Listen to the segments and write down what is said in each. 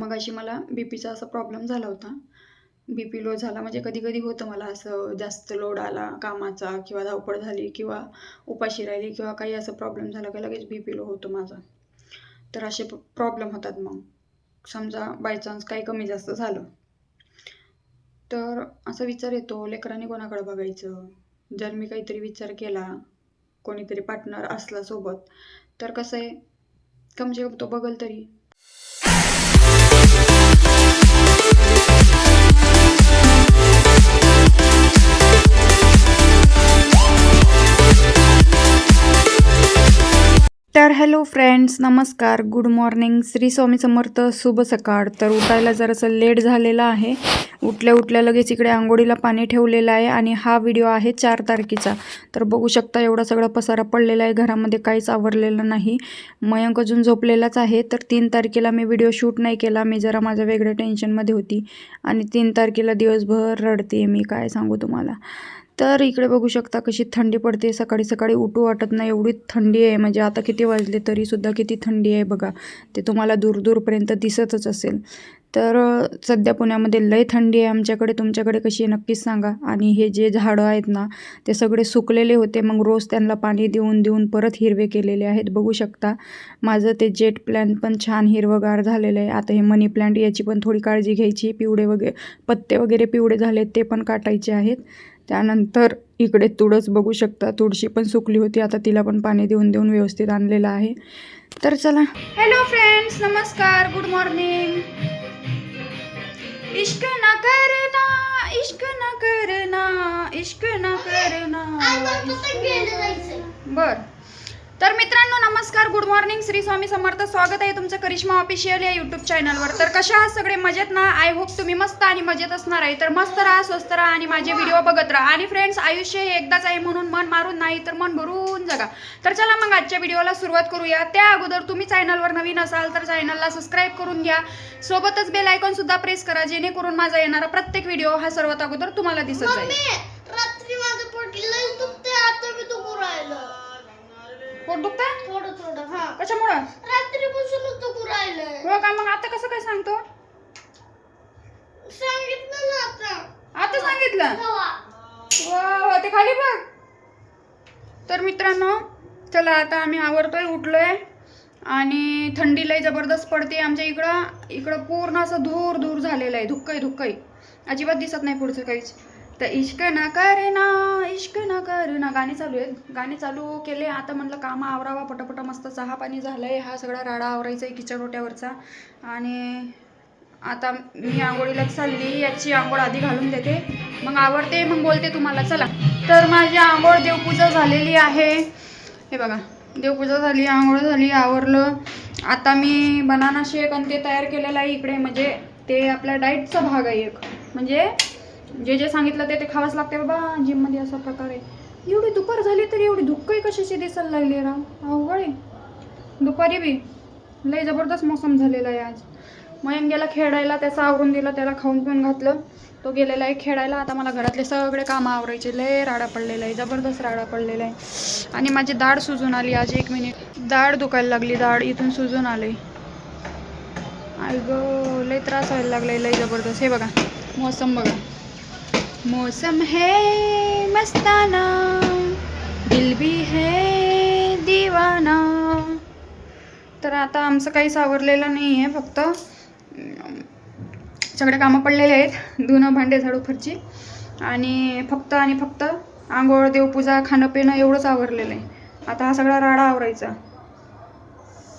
मग अशी मला बी पीचा असा प्रॉब्लेम झाला होता. बी पी लो झाला म्हणजे कधी कधी होतं मला असं जास्त लोड आला कामाचा किंवा धावपळ झाली किंवा उपाशी राहिली किंवा काही असं प्रॉब्लेम झाला की लगेच बी पी लो होतो माझा. तर असे प्रॉब्लेम होतात मग. समजा बाय चान्स काही कमी जास्त झालं. तर असा विचार येतो लेकरांनी कोणाकडे बघायचं? जर मी काहीतरी विचार केला कोणीतरी पार्टनर असला सोबत तर कसं आहे? कमसे म्हणजे कम तो बघल तरी? हॅलो फ्रेंड्स नमस्कार. Good morning. श्री स्वामी समर्थ शुभ सकाळ. तर उठायला जरासं लेट झालेला आहे. उठल्या उठल्या लगेच इकडे आंघोळीला पाणी ठेवलेलं आहे आणि हा व्हिडिओ आहे चार तारखेचा. तर बघू शकता एवढा सगळा पसारा पडलेला आहे. घरामध्ये काहीच आवरलेलं नाही. मयंक अजून झोपलेलाच आहे. तर तीन तारखेला मी व्हिडिओ शूट नाही केला. मी जरा माझ्या वेगळ्या टेन्शनमध्ये होती. आणि तीन तारखेला दिवसभर रडते मी. काय सांगू तुम्हाला? तर इकडे बघू शकता कशी थंडी पडते. सकाळी सकाळी उठू वाटत नाही. एवढी थंडी आहे. म्हणजे आता किती वाजले तरीसुद्धा किती थंडी आहे बघा. ते तुम्हाला दूर दूरपर्यंत दिसतच असेल. तर सध्या पुण्यामध्ये लय थंडी आहे. आमच्याकडे तुमच्याकडे कशी आहे नक्कीच सांगा. आणि हे जे झाडं आहेत ना ते सगळे सुकलेले होते. मग रोज त्यांना पाणी देऊन देऊन परत हिरवे केलेले आहेत. बघू शकता. माझं ते जेट प्लॅन्ट पण छान हिरवगार झालेलं आहे. आता हे मनी प्लॅन्ट याची पण थोडी काळजी घ्यायची. पिवळे वगैरे पत्ते वगैरे पिवळे झालेत ते पण काटायचे आहेत. त्यानंतर इकडे तुळस बघू शकता. तुळशी पण सुकली होती. आता तिला पण पाणी देऊन देऊन व्यवस्थित आणलेलं आहे. तर चला. हॅलो फ्रेंड्स नमस्कार. गुड मॉर्निंग इश्क न करना इश्क न करना इश्क न करना बर. तर मित्रांनो नमस्कार गुड मॉर्निंग श्री स्वामी समर्थ. स्वागत आहे तुमचं करिश्मा ऑफिशियल या यूट्यूब चॅनलवर तर कशा आहात सगळे? मजेत ना? आय होप तुम्ही मस्त आणि मजेत असणार आहे. तर मस्त राहा स्वस्त राहा आणि माझे व्हिडिओ बघत राहा. आणि फ्रेंड्स आयुष्य हे एकदाच आहे म्हणून मन मारून नाही तर मन भरून जगा. तर चला मग आजच्या व्हिडिओला सुरुवात करूया. त्या अगोदर तुम्ही चॅनलवर नवीन असाल तर चॅनलला सबस्क्राईब करून घ्या. सोबतच बेल आयकॉन सुद्धा प्रेस करा जेणेकरून माझा येणारा प्रत्येक व्हिडिओ हा सर्वात अगोदर तुम्हाला दिसत जाईल मम्मी रात्री माझं पोट लय दुखते आता मी दुखू राहिलं पोट दुखतंय? थोडं थोडं हा. कशामुळं? रात्रीपासूनच दुखू राहिलंय हो का? मग आता कसं काय सांगतो? सांगितलं ना आता. आता सांगितलं? तेव्हा. वा वा ते खाली बघ. तर मित्रांनो चला आता आम्ही आवरतोय उठलोय. आणि थंडी लय जबरदस्त पडते आमच्या इकडं. इकडं पूर्ण असं धूर धूर झालेलं आहे. धुक्कई धुक्कई अजिबात दिसत नाही पुढचं काहीच. तर इश्क न करना इश्क न करना ना. गाणी चालू आहेत. गाणे चालू केले आता म्हटलं कामं आवरावा. पटापटा मस्त चहा पाणी झालंय. हा सगळा राडा आवरायचा आहे किचन रोट्यावरचा. आणि आता मी आंघोळीला चालली. याची आंघोळ आधी घालून देते. मग आवडते मग बोलते तुम्हाला. चला. तर माझी आंघोळ देवपूजा झालेली आहे. हे बघा. देवपूजा झाली आंघोळ झाली आवरलं. आता मी बनाना शेक आणि ते तयार केलेलं आहे इकडे. म्हणजे ते आपल्या डाईटचा भाग आहे एक. म्हणजे जे जे सांगितलं ते ते खावंच लागते बाबा जिममध्ये असा प्रकार आहे. एवढी दुपार झाली तरी एवढी धुक्कही कशाची दिसायला लागली राव? अवघड आहे. दुपारी बी लय जबरदस्त मोसम झालेला आहे आज. मयंक गेला खेळायला त्याचं आवरून दिलं त्याला खाऊन पिऊन घातलं. तो गेलेला आहे खेळायला. आता मला घरातले सगळे कामं आवरायचे. लय राडा पडलेला आहे जबरदस्त राडा पडलेला आहे. आणि माझी दाढ सुजून आली आज एक मिनिट दाढ दुखायला लागली दाढ इथून सुजून आले. आई गं लय त्रास व्हायला लागलाय लय जबरदस्त. हे बघा मोसम बघा. मौसम है मस्ताना दिल भी है दीवाना। तर आता आमचं काहीच आवरलेलं नाही आहे फक्त सगळे कामं पडलेले आहेत धुणं भांडे झाडू फरची. आणि फक्त आणि फक्त आंघोळ देवपूजा खाणं पिणं एवढंच आवरलेलं आहे. आता हा सगळा राडा आवरायचा.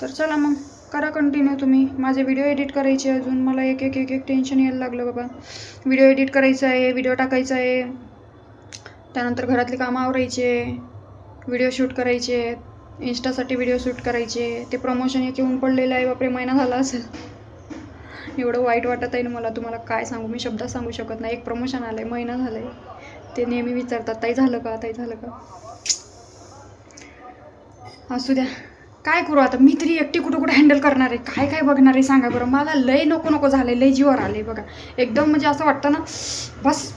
तर चला मग. करा कंटिन्यू तुम्ही. माझे व्हिडिओ एडिट करायचे अजून. मला एक एक एक एक टेन्शन यायला लागलं बाबा. व्हिडिओ एडिट करायचा आहे व्हिडिओ टाकायचा आहे. त्यानंतर घरातली कामं आवरायचे. व्हिडिओ शूट करायचे. इन्स्टासाठी व्हिडिओ शूट करायचे. ते प्रमोशन एक येऊन पडलेलं आहे. बापरे महिना झाला असेल. एवढं वाईट वाटत आहे ना मला. तुम्हाला काय सांगू? मी शब्दात सांगू शकत नाही. एक प्रमोशन आलं आहे महिना झाला आहे ते नेहमी विचारतात ताई झालं का? ताई झालं का? असू द्या. काय करू आता? मी तरी एकटी कुठं कुठं हँडल करणार आहे? काय काय बघणार आहे? सांगा बरं. मला लय नको नको झालं लय जीवर आले बघा. एकदम म्हणजे असं वाटतं ना बस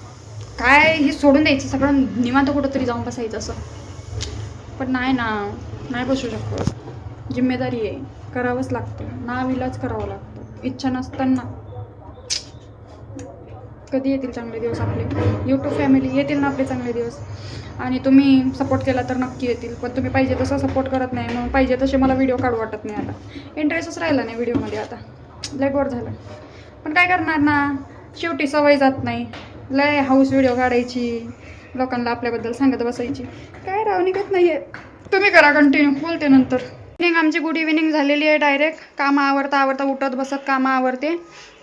काय हे सोडून द्यायचं? सगळं निवांत कुठं तरी जाऊन बसायचं असं. पण नाही ना नाही बसू शकतो. जिम्मेदारी आहे. करावंच लागतं. ना इलाज करावं लागतं. इच्छा नसताना. कधी येतील चांगले दिवस आपले? यूट्यूब फॅमिली येतील ना आपले चांगले दिवस? आणि तुम्ही सपोर्ट केला तर नक्की येतील. पण तुम्ही पाहिजे तसा सपोर्ट करत नाही. मग पाहिजे तसे मला व्हिडिओ काढू वाटत नाही आता. इंटरेस्टच राहिला नाही व्हिडिओमध्ये आता. लय बोर झालं. पण काय करणार ना? शेवटी सवय जात नाही. लय हाऊस व्हिडिओ काढायची. लोकांना आपल्याबद्दल सांगत बसायची. काय राव निघत नाही आहे तुम्ही करा कंटिन्यू बोलते नंतर. इव्हनिंग आमची गुड इव्हिनिंग झालेली आहे डायरेक्ट कामं आवरता आवरता उठत बसत कामं आवरते.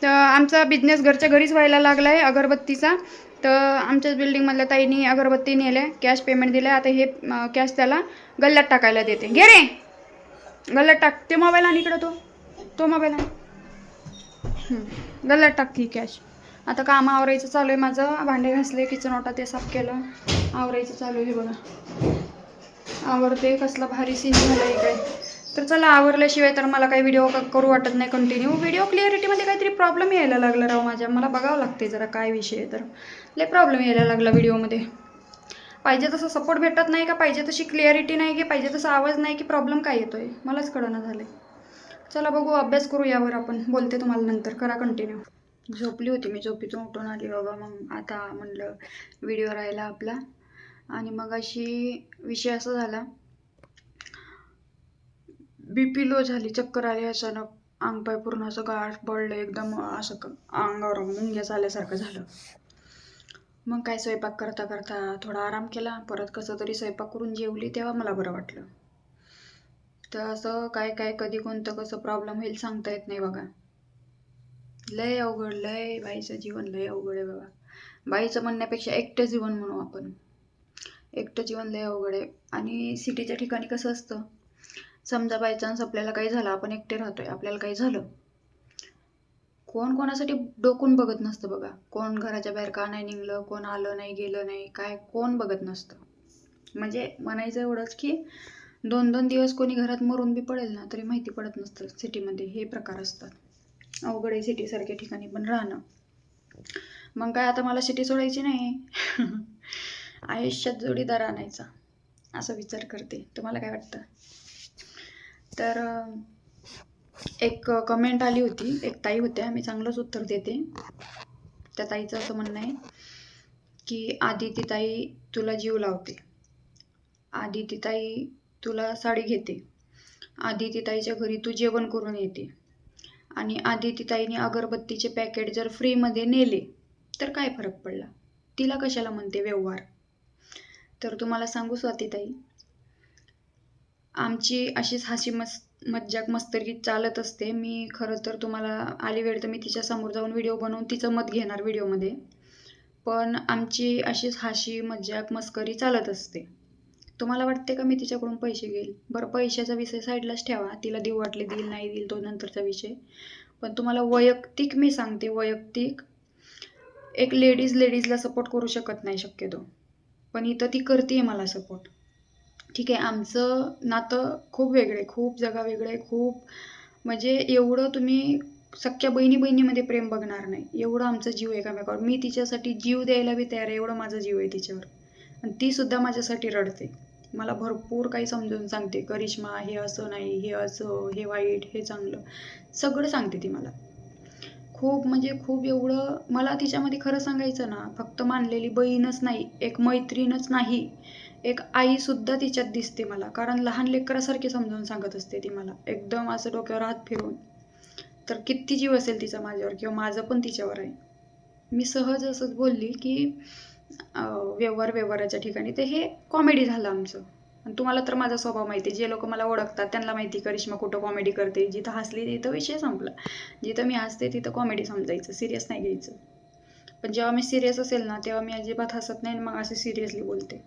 तर आमचा बिझनेस घरच्या घरीच व्हायला लागला आहे अगरबत्तीचा. तर आमच्याच बिल्डिंगमधल्या ताईनी अगरबत्ती नेल्या कॅश पेमेंट दिलं आता हे कॅश त्याला गल्ल्यात टाकायला देते. घे रे! गल्ल्यात टाक. ते मोबाईल आणि इकडं तो. तो मोबाईल आण. गल्ल्यात टाक कॅश आता काम आवरायचं चालू आहे माझं. भांडे घासले किचन ओटा ते साफ केलं. आवरायचं चालू आहे हे बघा. आवरते कसला भारी सीन झाला इकडे तर चला आवरल्याशिवाय तर मला काही व्हिडिओ करू वाटत नाही कंटिन्यू व्हिडिओ क्लिअरिटीमध्ये काहीतरी प्रॉब्लेम यायला लागला राव माझ्या. मला बघावं लागते जरा काय विषय आहे तर. लय प्रॉब्लेम यायला लागला व्हिडिओमध्ये पाहिजे तसं सपोर्ट भेटत नाही का? पाहिजे तशी क्लिअरिटी नाही की पाहिजे तसा आवाज नाही की प्रॉब्लेम काय येतो आहे मलाच कळणं झालं चला बघू अभ्यास करू यावर आपण. बोलते तुम्हाला नंतर. करा कंटिन्यू झोपली होती मी झोपीतून उठून आली बाबा. मग आता म्हणलं व्हिडिओ राहिला आपला. आणि मग अशी विषय असा झाला. बी पी लो झाली चक्कर आली अचानक. अंग पाय पूर्ण असं गाठ पडलं एकदम असं क- अंगावर मुंग्या आल्यासारखं झालं. मग काय स्वयंपाक करता करता थोडा आराम केला. परत कसं तरी स्वयंपाक करून जेवली तेव्हा मला बरं वाटलं. तर असं काय काय कधी कोणतं कसं प्रॉब्लेम होईल सांगता येत नाही बघा. लय अवघड लय बाईचं जीवन लय अवघड आहे बघा. बाईचं म्हणण्यापेक्षा एकटं जीवन म्हणू आपण. एकटं जीवन लय अवघड आहे. आणि सिटीच्या ठिकाणी कसं असतं समजा बाय चान्स आपल्याला काही झालं आपण एकटे राहतोय आपल्याला काही झालं. कोण कोणासाठी डोकून बघत नसतं बघा. कोण घराच्या बाहेर का नाही निघलं कोण आलं नाही गेलं नाही काय कोण बघत नसतं. म्हणजे म्हणायचं एवढंच की दोन दोन दिवस कोणी घरात मरून बी पडेल ना तरी माहिती पडत नसतं सिटीमध्ये. हे प्रकार असतात. अवघड आहे सिटीसारख्या ठिकाणी पण राहणं. मग काय आता मला सिटी सोडायची नाही. आयुष्यात जोडीदार आणायचा असा विचार करते. तुम्हाला काय वाटतं? तर एक कमेंट आली होती. एक ताई होत्या. मी चांगलंच उत्तर देते. त्या ताईचं असं म्हणणं आहे की आदिती ताई तुला जीव लावते. आदिती ताई तुला साडी घेते. आदिती ताईच्या घरी तू जेवण करून येते. आणि आदिती ताईने अगरबत्तीचे पॅकेट जर फ्रीमध्ये नेले तर काय फरक पडला? तिला कशाला म्हणते व्यवहार? तर तुम्हाला सांगू स्वातीताई आमची अशीच हाशी मस् मज्जाक मस्तरगी चालत असते. मी खरं तर तुम्हाला आली वेळ तर मी तिच्या समोर जाऊन व्हिडिओ बनवून तिचं मत घेणार व्हिडिओमध्ये. पण आमची अशीच हाशी मज्जाक मस्करी चालत असते. तुम्हाला वाटते का मी तिच्याकडून पैसे घेईल? बरं पैशाचा विषय साईडलाच ठेवा. तिला देऊ वाटले देईल नाही देईल तो नंतरचा विषय. पण तुम्हाला वैयक्तिक मी सांगते वैयक्तिक एक लेडीज लेडीजला सपोर्ट करू शकत नाही शक्यतो. पण इथं ती करते आहे मला सपोर्ट ठीक? आहे आमचं नातं खूप वेगळं आहे खूप जगा वेगळं आहे खूप म्हणजे एवढं तुम्ही सख्या बहिणी बहिणीमध्ये प्रेम बघणार नाही. एवढं आमचं जीव आहे एकामेकावर. मी तिच्यासाठी जीव द्यायला बी तयार आहे एवढं माझं जीव आहे तिच्यावर. आणि ती सुद्धा माझ्यासाठी रडते. मला भरपूर काही समजून सांगते. करिश्मा हे असं नाही हे असं हे वाईट हे चांगलं. सगळं सांगते ती मला. खूप म्हणजे खूप एवढं मला तिच्यामध्ये खरं सांगायचं ना फक्त मानलेली बहीणच नाही एक मैत्रीणच नाही एक आईसुद्धा तिच्यात दिसते मला. कारण लहान लेकरासारखी समजून सांगत असते ती मला. एकदम असं डोक्यावर हात फिरवून. तर किती जीव असेल तिचा माझ्यावर किंवा माझं पण तिच्यावर आहे. मी सहज असंच बोलली की व्यवहार व्यवहाराच्या ठिकाणी. ते हे कॉमेडी झालं आमचं. आणि तुम्हाला तर माझा स्वभाव माहिती आहे. जे लोक मला ओळखतात त्यांना माहिती करिश्मा कुठं कॉमेडी करते? जिथं हसली तिथं विषय संपला. जिथं मी हसते तिथं कॉमेडी समजायचं. सिरियस नाही घ्यायचं. पण जेव्हा मी सिरियस असेल ना तेव्हा मी अजिबात हसत नाही आणि मग असे सिरियसली बोलते.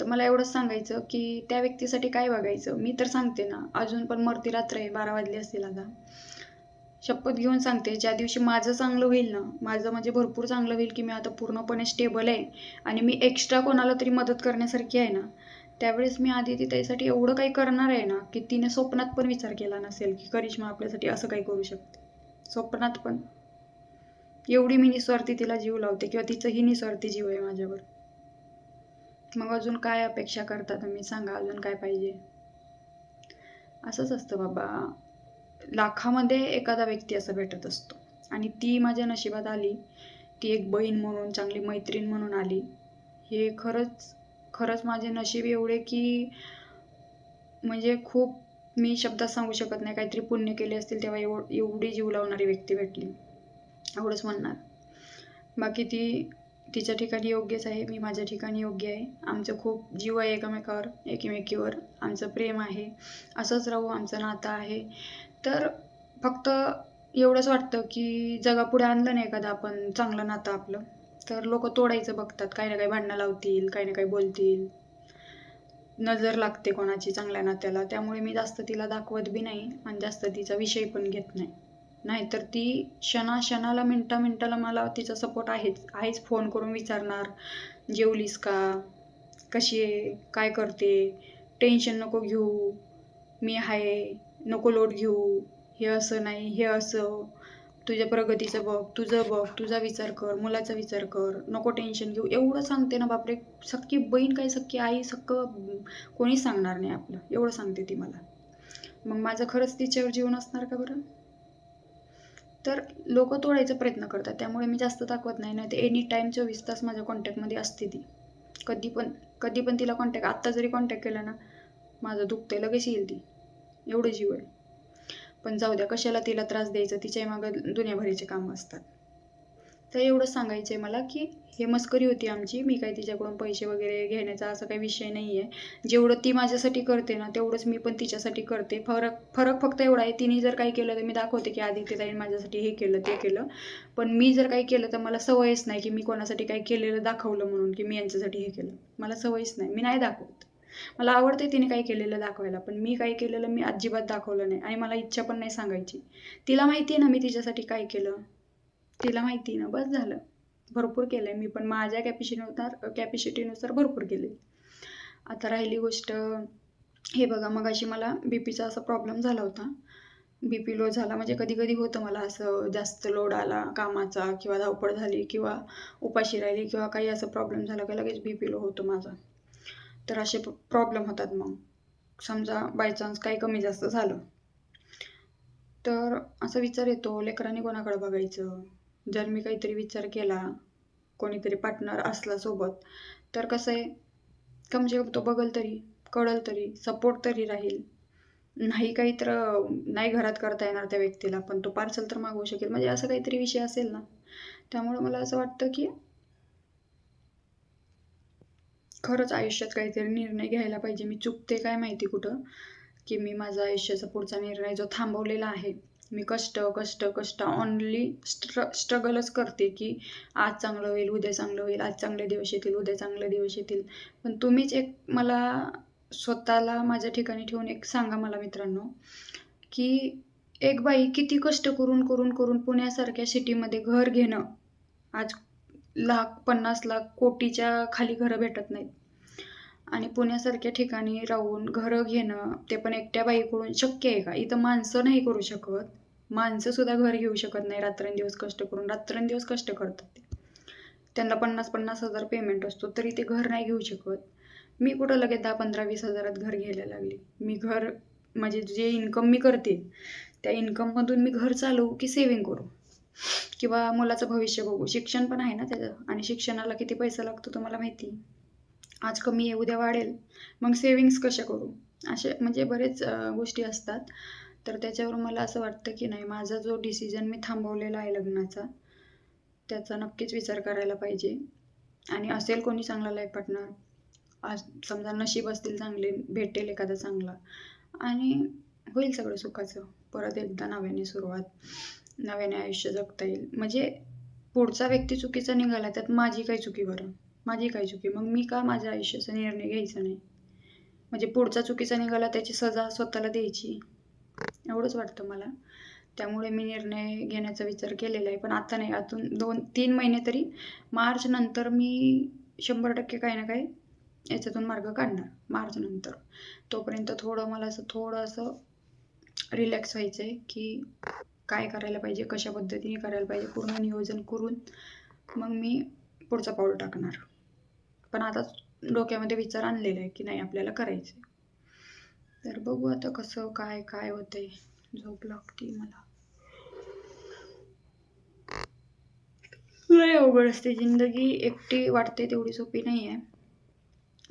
तर मला एवढंच सांगायचं की त्या व्यक्तीसाठी काय बघायचं? मी तर सांगते ना. अजून पण मरती रात्र आहे. बारा वाजले असतील आता. शपथ घेऊन सांगते. ज्या दिवशी माझं चांगलं होईल ना माझं म्हणजे भरपूर चांगलं होईल की मी आता पूर्णपणे स्टेबल आहे. आणि मी एक्स्ट्रा कोणाला तरी मदत करण्यासारखी आहे ना त्यावेळेस मी आधी ताईसाठी एवढं काही करणार आहे ना की तिने स्वप्नात पण विचार केला नसेल की करिश्मा आपल्यासाठी असं काही करू शकते. स्वप्नात पण. एवढी मी निस्वार्थी तिला जीव लावते किंवा तिचंही निस्वार्थी जीव आहे माझ्यावर. मग अजून काय अपेक्षा करता तुम्ही सांगा अजून काय पाहिजे? असंच असतं बाबा. लाखामध्ये एखादा व्यक्ती असा भेटत असतो. आणि ती माझ्या नशिबात आली. ती एक बहीण म्हणून चांगली मैत्रीण म्हणून आली. हे खरंच खरंच माझे नशीब एवढे की म्हणजे खूप मी शब्दात सांगू शकत नाही. काहीतरी पुण्य केले असतील तेव्हा एव एवढी जीव लावणारी व्यक्ती भेटली. एवढंच म्हणणार. बाकी ती तिच्या ठिकाणी योग्यच आहे. मी माझ्या ठिकाणी योग्य आहे. आमचं खूप जीव आहे एकमेकावर एकमेकीवर. आमचं प्रेम आहे. असंच राहू आमचं नातं आहे. तर फक्त एवढंच वाटतं की जगापुढे आणलं नाही एखादं आपण चांगलं नातं आपलं. तर लोक तोडायचं बघतात. काही ना काही भांडणं लावतील काही ना काही बोलतील. नजर लागते कोणाची चांगल्या नात्याला. त्यामुळे मी जास्त तिला दाखवत बी नाही आणि जास्त तिचा विषय पण घेत नाही. नाहीतर ती क्षणा क्षणाला मिनटा मिनटाला मला तिचा सपोर्ट आहेच. आहेच फोन करून विचारणार जेवलीस का? कशी आहे? काय करते? टेन्शन नको घेऊ. मी आहे नको लोट घेऊ. हे असं नाही हे असं. तुझ्या प्रगतीचं बघ तुझं बघ तुझा विचार कर मुलाचा विचार कर. नको टेन्शन घेऊ. एवढं सांगते ना बापरे. सख्खी बहीण काय सख्खी आई सक्क कोणीच सांगणार नाही आपलं. एवढं सांगते ती मला. मग माझं खरंच तिच्यावर जीवन असणार का बरं? तर लोक तोडायचा प्रयत्न करतात. त्यामुळे मी जास्त दाखवत नाही. नाही तर एनी टाईम चोवीस तास माझ्या कॉन्टॅक्टमध्ये असते ती. कधी पण कधी पण तिला कॉन्टॅक्ट आत्ता जरी कॉन्टॅक्ट केला ना माझं दुखतंय. लगेच येईल ती. एवढं जीव आहे. पण जाऊ द्या कशाला तिला त्रास द्यायचा? तिच्याही मागं दुनियाभरीचे कामं असतात. तर एवढंच सांगायचं आहे मला की हे मस्करी होती आमची. मी काही तिच्याकडून पैसे वगैरे घेण्याचा असा काही विषय नाही आहे जेवढं ती माझ्यासाठी करते ना तेवढंच मी पण तिच्यासाठी करते. फरक फरक फक्त एवढा आहे तिने जर काही केलं तर मी दाखवते की आधी ते ताईने माझ्यासाठी हे केलं ते केलं. पण मी जर काही केलं तर मला सवयच नाही की मी कोणासाठी काही केलेलं दाखवलं म्हणून की मी यांच्यासाठी हे केलं. मला सवयच नाही. मी नाही दाखवत. मला आवडते तिने काही केलेलं दाखवायला पण मी काही केलेलं मी अजिबात दाखवलं नाही आणि मला इच्छा पण नाही सांगायची. तिला माहिती आहे ना मी तिच्यासाठी काय केलं? तिला माहिती आहे ना बस झालं. भरपूर केलं आहे मी पण माझ्या कॅपॅसिटीनुसार कॅपॅसिटीनुसार भरपूर केले आता राहिली गोष्ट हे बघा मग अशी मला बी पीचा असा प्रॉब्लेम झाला होता. बी पी लो झाला म्हणजे कधी कधी होतं मला असं जास्त लोड आला कामाचा किंवा धावपळ झाली किंवा उपाशी राहिली किंवा काही असं प्रॉब्लेम झाला की लगेच बी पी लो होतो माझा. तर असे प्रॉब्लेम होतात मग. समजा बाय चान्स काही कमी जास्त झालं. तर असा विचार येतो लेकरांनी कोणाकडे बघायचं? जर मी काहीतरी विचार केला कोणीतरी पार्टनर असला सोबत तर कसं आहे? कमजे म्हणजे तो बघल तरी कळल तरी सपोर्ट तरी राहील. नाही काही तर नाही घरात करता येणार त्या व्यक्तीला पण तो पार्सल तर मागवू शकेल. म्हणजे असं काहीतरी विषय असेल ना. त्यामुळे मला असं वाटतं की खरंच आयुष्यात काहीतरी निर्णय घ्यायला पाहिजे. मी चुकते काय माहिती कुठं? की मी माझा आयुष्याचा पुढचा निर्णय जो थांबवलेला आहे मी कष्ट कष्ट कष्ट ऑनली स्ट्र स्ट्रगलच करते की आज चांगलं होईल उद्या चांगलं होईल आज चांगले दिवस येतील उद्या चांगले दिवस येतील. पण तुम्हीच एक मला स्वतःला माझ्या ठिकाणी ठेवून एक सांगा मला मित्रांनो की एक बाई किती कष्ट करून करून करून पुण्यासारख्या सिटीमध्ये घर घेणं आज लाख पन्नास लाख कोटीच्या खाली घरं भेटत नाहीत. आणि पुण्यासारख्या ठिकाणी राहून घरं घेणं ते पण एकट्या बाईकडून शक्य आहे का? इथं माणसं नाही करू शकत. माणसंसुद्धा घर घेऊ शकत नाही रात्रंदिवस कष्ट करून. रात्रंदिवस कष्ट करतात ते. त्यांना पन्नास पन्नास हजार पेमेंट असतो तरी ते घर नाही घेऊ शकत. मी कुठं लगेच दहा पंधरा वीस हजारात घर घ्यायला लागली? मी घर म्हणजे जे इन्कम मी करते त्या इन्कममधून मी घर चालवू की सेविंग करू? किंवा मुलाचं भविष्य बघू. शिक्षण पण आहे ना त्याचं. आणि शिक्षणाला किती पैसा लागतो तुम्हाला माहिती? आज कमी आहे उद्या वाढेल. मग सेविंग्स कशा करू? असे म्हणजे बरेच गोष्टी असतात. तर त्याच्यावर मला असं वाटतं की नाही माझा जो डिसिजन मी थांबवलेला आहे लग्नाचा त्याचा नक्कीच विचार करायला पाहिजे. आणि असेल कोणी चांगला लाईफ पार्टनर आज समजा नशीब असतील चांगले भेटेल एखादा चांगला. आणि होईल सगळं सुखाचं. परत एकदा नव्याने सुरुवात. नव्याने आयुष्य जगता येईल. म्हणजे पुढचा व्यक्ती चुकीचा निघाला त्यात माझी काय चुकी बरं? माझी काय चुकी? मग मी का माझ्या आयुष्याचा निर्णय घ्यायचा नाही? म्हणजे पुढचा चुकीचा निघाला त्याची सजा स्वतःला द्यायची? एवढंच वाटतं मला. त्यामुळे मी निर्णय घेण्याचा विचार केलेला आहे. पण आता नाही अजून दोन तीन महिने तरी मार्च नंतर मी शंभर टक्के काही ना काही याच्यातून मार्ग काढणार मार्च नंतर. तोपर्यंत थोडं मला असं थोडं असं रिलॅक्स व्हायचं आहे की काय करायला पाहिजे कशा पद्धतीने करायला पाहिजे पूर्ण नियोजन करून मग मी पुढचा पाऊल टाकणार. पण आता डोक्यामध्ये विचार आणलेला आहे की नाही आपल्याला करायचं तर बघू आता कसं काय काय होतंय. झोप लागते मला. लय अवघड असते. जिंदगी एकटी वाटते तेवढी सोपी नाही आहे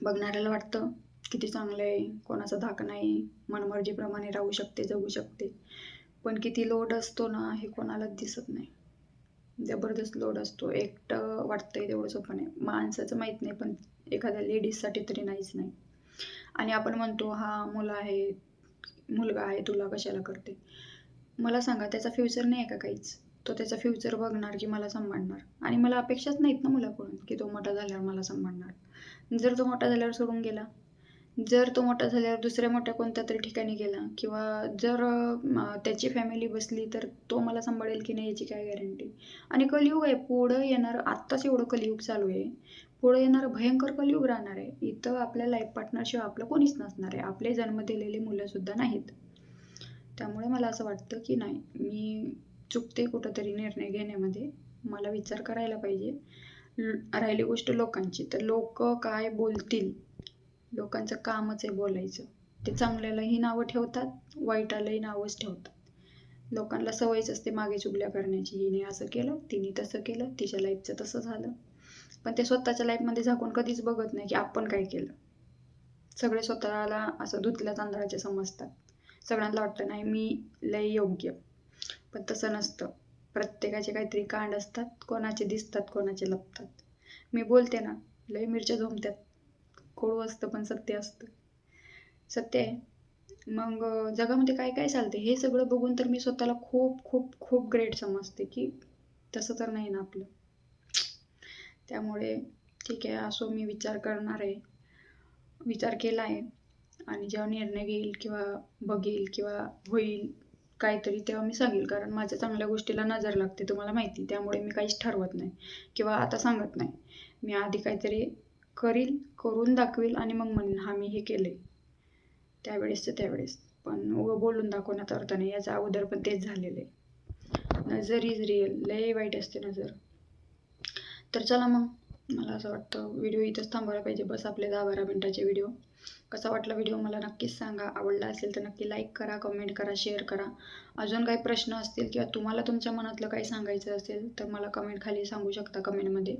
बघणाऱ्याला वाटतं किती चांगलं आहे कोणाचा धाक नाही मनमर्जीप्रमाणे राहू शकते जगू शकते. पण किती लोड असतो ना हे कोणालाच दिसत नाही. जबरदस्त लोड असतो. एकटं वाटतंय तेवढं सोपं नाही. माणसाचं माहीत नाही पण एखाद्या लेडीजसाठी तरी नाहीच नाही. आणि आपण म्हणतो हा मुलं आहे मुलगा आहे तुला कशाला करते? मला सांगा त्याचा फ्युचर नाही आहे का काहीच? तो त्याचा फ्युचर बघणार की मला सांभाळणार? आणि मला अपेक्षाच नाहीत ना मुलाकडून की तो मोठा झाल्यावर मला सांभाळणार. जर तो मोठा झाल्यावर सोडून गेला जर तो मोठा झाल्यावर दुसऱ्या मोठ्या कोणत्या तरी ठिकाणी गेला किंवा जर त्याची फॅमिली बसली तर तो मला सांभाळेल की नाही याची काय गॅरंटी आणि कलियुग आहे पुढं येणार आत्ताच एवढं कलियुग चालू आहे. पुढं येणारं भयंकर कलियुग राहणार आहे. इथं आपल्या लाईफ पार्टनरशिवाय आपलं कोणीच नसणार आहे. आपले जन्म दिलेली मुलंसुद्धा नाहीत. त्यामुळे मला असं वाटतं की नाही मी चुकते कुठंतरी निर्णय घेण्यामध्ये. मला विचार करायला पाहिजे. राहिली गोष्ट लोकांची. तर लोक काय बोलतील? लोकांचं कामच आहे बोलायचं. ते चांगल्यालाही नावं ठेवतात वाईटालाही नावच ठेवतात. लोकांना सवयच असते मागे चुगल्या करण्याची. हिने असं केलं तिने तसं केलं तिच्या लाईफचं तसं झालं. पण ते स्वतःच्या लाईफमध्ये झाकून कधीच बघत नाही की आपण काय केलं. सगळे स्वतःला असं धुतल्या तांदळाचे समजतात. सगळ्यांना वाटतं नाही मी लय योग्य. पण तसं नसतं. प्रत्येकाचे काहीतरी कांड असतात. कोणाचे दिसतात कोणाचे लपतात. मी बोलते ना लय मिरच्या झोमत्यात खोडू असतं पण सत्य असतं. सत्य आहे. मग जगामध्ये काय काय चालते हे सगळं बघून तर मी स्वतःला खूप खूप खूप ग्रेट समजते की तसं तर नाही ना आपलं. त्यामुळे ठीक आहे असो मी विचार करणार आहे. विचार केला आहे. आणि जेव्हा निर्णय घेईल किंवा बघेल किंवा होईल काहीतरी तेव्हा मी सांगेल. कारण माझ्या चांगल्या गोष्टीला नजर लागते तुम्हाला माहिती त्यामुळे मी काहीच ठरवत नाही. किंवा आता सांगत नाही. मी आधी काहीतरी करील करून दाखवेल आणि मग म्हणेन हा मी हे केले त्यावेळेसचं त्यावेळेस. पण उगं बोलून दाखवण्यात अर्थ नाही. याचा अगोदर पण तेच झालेलं आहे. नजर इज रिअल लय वाईट असते नजर. तर चला मग. मला असं वाटतं व्हिडिओ इथंच थांबवायला पाहिजे. बस आपले दहा बारा मिनटाचे व्हिडिओ. कसा वाटला व्हिडिओ मला नक्कीच सांगा. आवडला असेल तर नक्की लाईक करा कमेंट करा शेअर करा. अजून काही प्रश्न असतील किंवा तुम्हाला तुमच्या मनातलं काही सांगायचं असेल तर मला कमेंट खाली सांगू शकता कमेंटमध्ये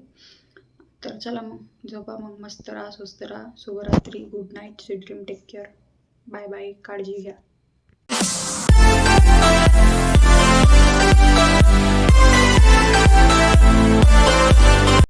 तर चला मग झोपा मग मस्त राहा स्वस्त राहा. शुभरात्री. Good night sweet dream take care bye bye काळजी घ्या.